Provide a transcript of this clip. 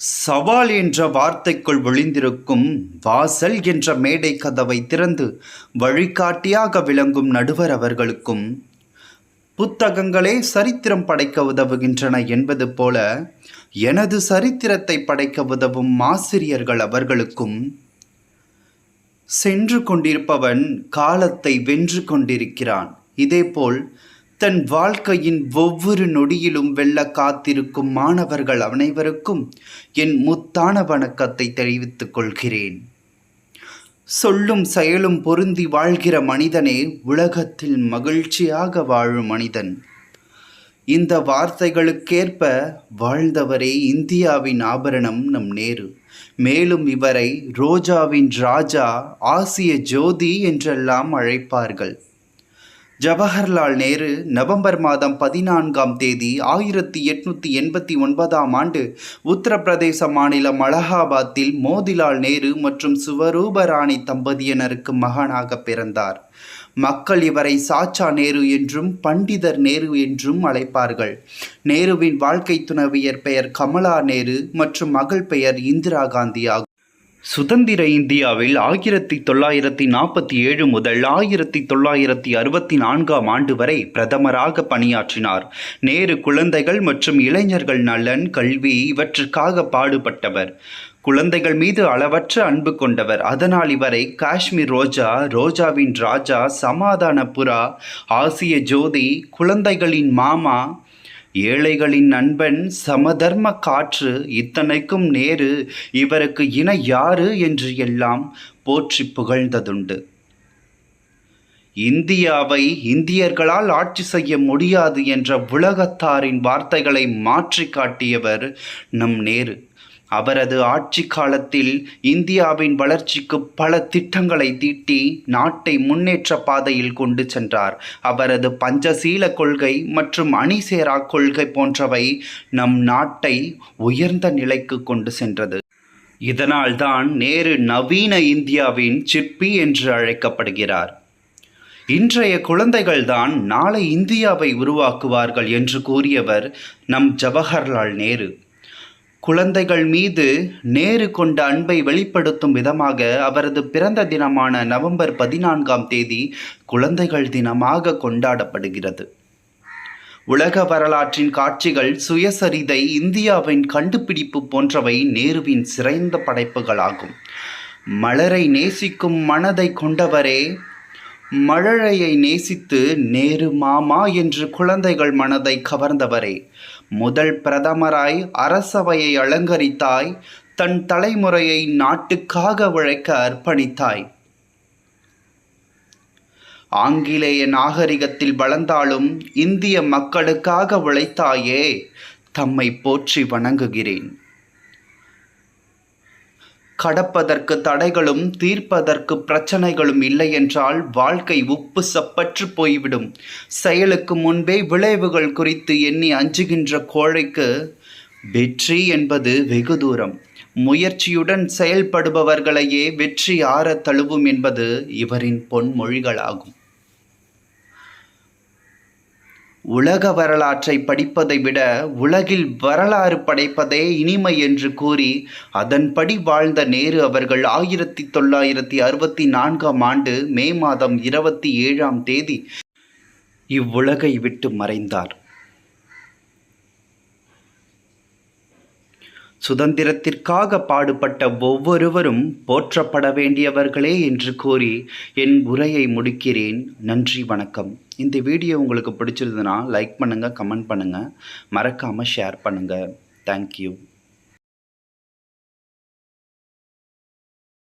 சவால் என்ற வார்த்தைக்குள் விழிந்திருக்கும் வாசல் என்ற மேடை கதவை திறந்து வழிகாட்டியாக விளங்கும் நடுவர் அவர்களுக்கும் புத்தகங்களே சரித்திரம் படைக்க உதவுகின்றன என்பது போல எனது சரித்திரத்தை படைக்க உதவும் ஆசிரியர்கள் அவர்களுக்கும் சென்று கொண்டிருப்பவன் காலத்தை வென்று கொண்டிருக்கிறான். இதேபோல் தன் வாழ்க்கையின் ஒவ்வொரு நொடியிலும் வெல்ல காத்திருக்கும் மாணவர்கள் அனைவருக்கும் என் முத்தான வணக்கத்தை தெரிவித்துக் கொள்கிறேன். சொல்லும் செயலும் பொருந்தி வாழ்கிற மனிதனே உலகத்தில் மகிழ்ச்சியாக வாழும் மனிதன். இந்த வார்த்தைகளுக்கேற்ப வாழ்ந்தவரே இந்தியாவின் ஆபரணம் நம் நேரு. மேலும் இவரை ரோஜாவின் ராஜா ஆசிய ஜோதி என்றெல்லாம் அழைப்பார்கள். ஜவஹர்லால் நேரு நவம்பர் மாதம் பதினான்காம் தேதி ஆயிரத்தி எட்நூற்றி எண்பத்தி ஒன்பதாம் ஆண்டு உத்தரப்பிரதேச மாநிலம் அலகாபாத்தில் மோதிலால் நேரு மற்றும் சுவரூபராணி தம்பதியினருக்கு மகனாக பிறந்தார். மக்கள் இவரை சாச்சா நேரு என்றும் பண்டிதர் நேரு என்றும் அழைப்பார்கள். நேருவின் வாழ்க்கை துணவியர் பெயர் கமலா நேரு மற்றும் மகள் பெயர் இந்திரா காந்தி ஆகும். சுதந்திர இந்தியாவில் ஆயிரத்தி தொள்ளாயிரத்தி நாற்பத்தி ஏழு முதல் ஆயிரத்தி தொள்ளாயிரத்தி அறுபத்தி நான்காம் ஆண்டு வரை பிரதமராக பணியாற்றினார். நேரு குழந்தைகள் மற்றும் இளைஞர்கள் நலன் கல்வி இவற்றுக்காக பாடுபட்டவர். குழந்தைகள் மீது அளவற்ற அன்பு கொண்டவர். அதனால் இவரை காஷ்மீர் ரோஜா ரோஜாவின் ராஜா சமாதான புறா ஆசிய ஜோதி குழந்தைகளின் மாமா ஏழைகளின் நண்பன் சமதர்ம காற்று இத்தனைக்கும் நேரு இவருக்கு இன யாரு என்று எல்லாம் போற்றி புகழ்ந்ததுண்டு. இந்தியாவை இந்தியர்களால் ஆட்சி செய்ய முடியாது என்ற உலகத்தாரின் வார்த்தைகளை மாற்றி காட்டியவர் நம் நேரு. அவரது ஆட்சி காலத்தில் இந்தியாவின் வளர்ச்சிக்கு பல திட்டங்களை தீட்டி நாட்டை முன்னேற்ற பாதையில் கொண்டு சென்றார். அவரது பஞ்சசீல கொள்கை மற்றும் அணிசேரா கொள்கை போன்றவை நம் நாட்டை உயர்ந்த நிலைக்கு கொண்டு சென்றது. இதனால்தான் நேரு நவீன இந்தியாவின் சிற்பி என்று அழைக்கப்படுகிறார். இன்றைய குழந்தைகள்தான் நாளை இந்தியாவை உருவாக்குவார்கள் என்று கூறியவர் நம் ஜவஹர்லால் நேரு. குழந்தைகள் மீது நேரு கொண்ட அன்பை வெளிப்படுத்தும் விதமாக அவரது பிறந்த தினமான நவம்பர் பதினான்காம் தேதி குழந்தைகள் தினமாக கொண்டாடப்படுகிறது. உலக வரலாற்றின் காட்சிகள் சுயசரிதை இந்தியாவின் கண்டுபிடிப்பு போன்றவை நேருவின் சிறந்த படைப்புகளாகும். மலரை நேசிக்கும் மனதை கொண்டவரே மழலையை நேசித்து நேரு மாமா என்று குழந்தைகள் மனதை கவர்ந்தவரே. முதல் பிரதமராய் அரசவையை அலங்கரித்தாய் தன் தலைமுறையை நாட்டுக்காக உழைக்க அர்ப்பணித்தாய். ஆங்கிலேய நாகரிகத்தில் வளர்ந்தாலும் இந்திய மக்களுக்காக உழைத்தாயே தம்மை போற்றி வணங்குகிறேன். கடப்பதற்கு தடைகளும் தீர்ப்பதற்கு பிரச்சனைகளும் இல்லை என்றால் வாழ்க்கை உப்பு சப்பற்று போய்விடும். செயலுக்கு முன்பே விளைவுகள் குறித்து எண்ணி அஞ்சுகின்ற கோழைக்கு வெற்றி என்பது வெகு தூரம். முயற்சியுடன் செயல்படுபவர்களையே வெற்றி ஆற தழுவும் என்பது இவரின் பொன்மொழிகளாகும். உலக வரலாற்றை படிப்பதை விட உலகில் வரலாறு படைப்பதே இனிமை என்று கூறி அதன்படி வாழ்ந்த நேரு அவர்கள் ஆயிரத்தி தொள்ளாயிரத்தி அறுபத்தி நான்காம் ஆண்டு மே மாதம் இருபத்தி ஏழாம் தேதி இவ்வுலகை விட்டு மறைந்தார். சுதந்திரத்திற்காக பாடுபட்ட ஒவ்வொருவரும் போற்றப்பட வேண்டியவர்களே என்று கூறி என் உரையை முடிக்கிறேன். நன்றி வணக்கம். இந்த வீடியோ உங்களுக்கு பிடிச்சிருந்ததுன்னா லைக் பண்ணுங்கள் கமெண்ட் பண்ணுங்கள் மறக்காமல் ஷேர் பண்ணுங்கள் தேங்க்யூ